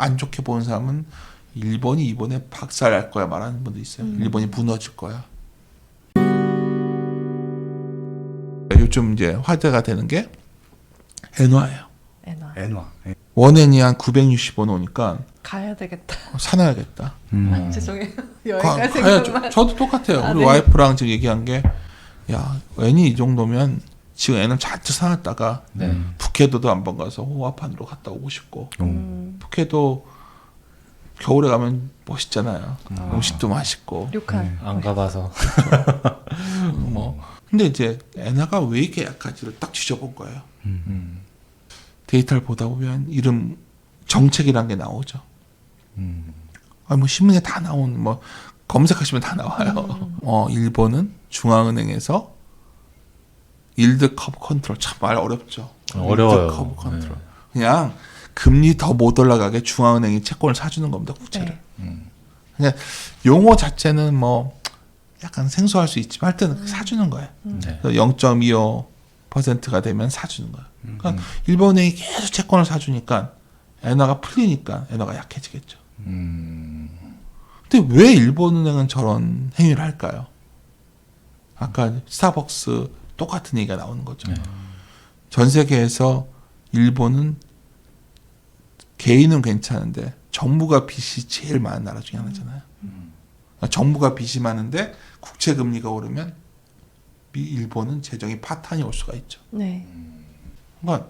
안 좋게 보는 사람은 일본이 이번에 박살날 거야 말하는 분도 있어요. 음. 일본이 무너질 거야. 요즘 이제 화제가 되는 게 엔화예요. 엔화. 엔화. 예. 원엔이 한 960원 오니까 가야 되겠다. 사놔야겠다. 음. 죄송해요. 가, 여행갈. 생각만. 저도 똑같아요. 아, 우리 네. 와이프랑 지금 얘기한 게, 야, 엔이 이 정도면 지금 엔을 잔뜩 사놨다가 네. 북해도도 한번 가서 호화판으로 갔다 오고 싶고, 음, 북해도 겨울에 가면 멋있잖아요. 아. 음식도 맛있고, 료칸. 안 가봐서. 뭐. 근데 이제 엔화가 왜 이렇게 약한지를 딱 뒤져본 거예요. 음. 데이터를 보다 보면 이름 정책이란 게 나오죠. 음. 아, 뭐 신문에 다 나온 뭐 검색하시면 다 나와요. 어, 일본은 중앙은행에서 일드 커브 컨트롤 참 말 어렵죠. 어려워요. 일드 커브 컨트롤. 네. 그냥 금리 더 못 올라가게 중앙은행이 채권을 사주는 겁니다. 국채를. 네. 음. 그냥 용어 자체는 뭐 약간 생소할 수 있지만 하여튼 사주는 거예요. 네. 0.25%가 되면 사주는 거예요. 그러니까 일본은행이 계속 채권을 사주니까 엔화가 풀리니까 엔화가 약해지겠죠. 음. 근데 왜 일본은행은 저런 행위를 할까요? 아까 스타벅스 똑같은 얘기가 나오는 거죠. 네. 전 세계에서 일본은 개인은 괜찮은데 정부가 빚이 제일 많은 나라 중에 하나잖아요. 그러니까 정부가 빚이 많은데 국채 금리가 오르면 미- 일본은 재정이 파탄이 올 수가 있죠. 네. 그러니까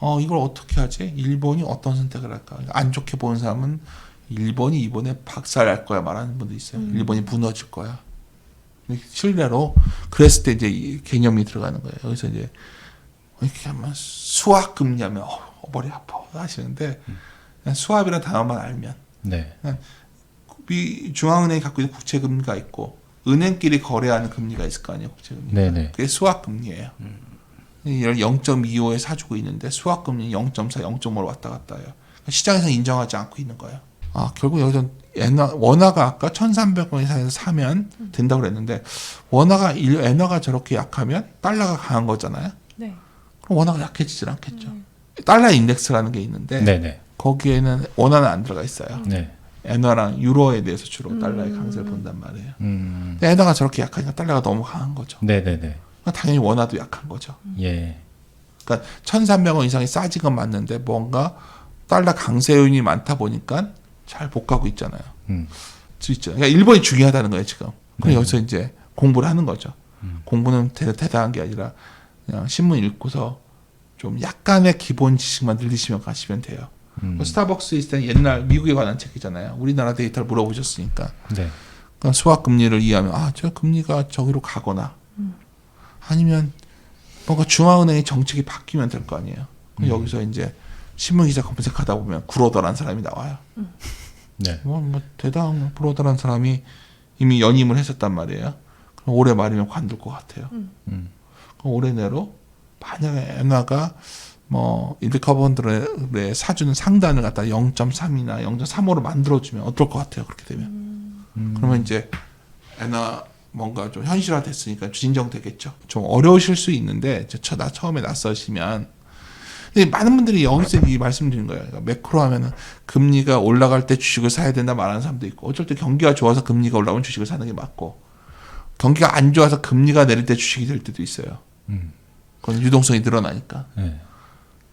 어 이걸 어떻게 하지? 일본이 어떤 선택을 할까? 안 좋게 보는 사람은 일본이 이번에 박살날 거야 말하는 분도 있어요. 음. 일본이 무너질 거야. 실례로 그랬을 때 이제 이 개념이 들어가는 거예요. 여기서 이제 이렇게 하면 수학 금리하면 어, 머리 아파 하시는데 그냥 수학이라는 단어만 알면 네. 미 중앙은행이 갖고 있는 국채 금리가 있고 은행끼리 거래하는 금리가 있을 거 아니에요. 국채 금리. 네네. 그게 수학 금리예요. 이걸 0.25에 사주고 있는데 수학 금리 0.4, 0.5로 왔다 갔다 해요. 그러니까 시장에서 인정하지 않고 있는 거예요. 아 결국 여기서 엔화, 원화가 아까 1,300원 이상에서 사면 된다고 그랬는데 원화가 일- 엔화가 저렇게 약하면 달러가 강한 거잖아요. 네. 그럼 원화가 약해지질 않겠죠. 달러 인덱스라는 게 있는데 네네. 거기에는 원화는 안 들어가 있어요. 네. 엔화랑 유로에 대해서 주로 음. 달러의 강세를 본단 말이에요. 음. 근데 엔화가 저렇게 약하니까 달러가 너무 강한 거죠. 네네네. 그러니까 당연히 원화도 약한 거죠. 예. 그러니까 1,300원 이상이 싸진 건 맞는데 뭔가 달러 강세 요인이 많다 보니까 잘 못 가고 있잖아요. 음. 수 있죠. 그러니까 일본이 중요하다는 거예요 지금. 그럼 네. 여기서 이제 공부를 하는 거죠. 음. 공부는 대, 대단한 게 아니라 그냥 신문 읽고서 좀 약간의 기본 지식만 늘리시면 가시면 돼요. 음. 뭐 스타벅스 있을 때는 옛날 미국에 관한 책이잖아요. 우리나라 데이터를 물어보셨으니까. 네. 그러니까 수학 금리를 이해하면 아 저 금리가 저기로 가거나 아니면 뭔가 중앙은행의 정책이 바뀌면 될 거 아니에요. 음. 여기서 이제 신문 기자 검색하다 보면 구로더란 사람이 나와요. 네. 뭐, 뭐 대단한 구로더란 사람이 이미 연임을 했었단 말이에요. 그럼 올해 말이면 관둘 것 같아요. 음. 그럼 올해 내로 만약에 엔화가 뭐 인디커번들의 사주는 상단을 갖다 0.3이나 0.35로 만들어주면 어떨 것 같아요. 그렇게 되면. 음. 그러면 이제 엔화 뭔가 좀 현실화 됐으니까 진정되겠죠. 좀 어려우실 수 있는데 저, 저- 나 처음에 낯서시면 근데 많은 분들이 여기서 이 말씀드리는 거예요. 그러니까 매크로 하면은 금리가 올라갈 때 주식을 사야 된다 말하는 사람도 있고 어쩔 때 경기가 좋아서 금리가 올라오면 주식을 사는 게 맞고 경기가 안 좋아서 금리가 내릴 때 주식이 될 때도 있어요. 음. 그건 유동성이 늘어나니까. 네.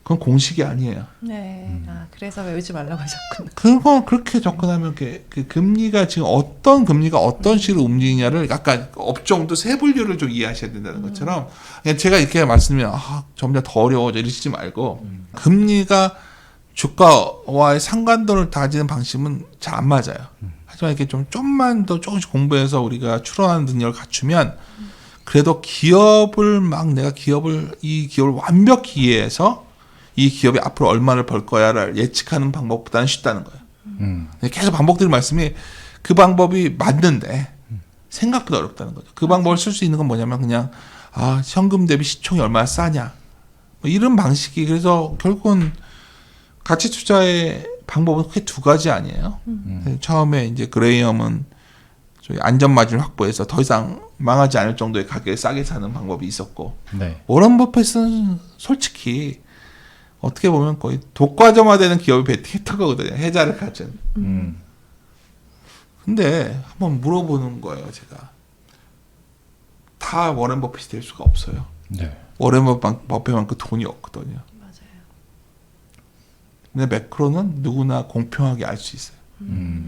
그건 공식이 아니에요. 네. 아, 그래서 외우지 말라고 하셨구나. 그건 그렇게 접근하면 그, 그 금리가 지금 어떤 금리가 어떤 식으로 움직이냐를 약간 업종도 세 분류를 좀 이해하셔야 된다는 것처럼 그냥 제가 이렇게 말씀드리면 아, 점점 더 어려워져 이러시지 말고 금리가 주가와의 상관도를 다지는 방식은 잘 안 맞아요. 하지만 이렇게 좀 좀만 더 조금씩 공부해서 우리가 추론하는 능력을 갖추면 그래도 기업을 막 내가 기업을 이 기업을 완벽히 이해해서 이 기업이 앞으로 얼마를 벌 거야를 예측하는 방법보다는 쉽다는 거예요. 음. 계속 반복드린 말씀이 그 방법이 맞는데 생각보다 어렵다는 거죠. 그 방법을 쓸 수 있는 건 뭐냐면 그냥 아 현금 대비 시총이 얼마나 싸냐 뭐 이런 방식이 그래서 결국은 가치 투자의 방법은 크게 두 가지 아니에요. 음. 처음에 이제 그레이엄은 저희 안전 마진을 확보해서 더 이상 망하지 않을 정도의 가격에 싸게 사는 방법이 있었고 네. 워런 버핏은 솔직히 어떻게 보면 거의 독과점화되는 기업이 베팅했던 거거든요. 해자를 가진. 음. 근데 한번 물어보는 거예요, 제가. 다 워렌 버핏이 될 수가 없어요. 네. 워렌 버핏- 버핏만큼 돈이 없거든요. 맞아요. 근데 매크로는 누구나 공평하게 알 수 있어요. 음.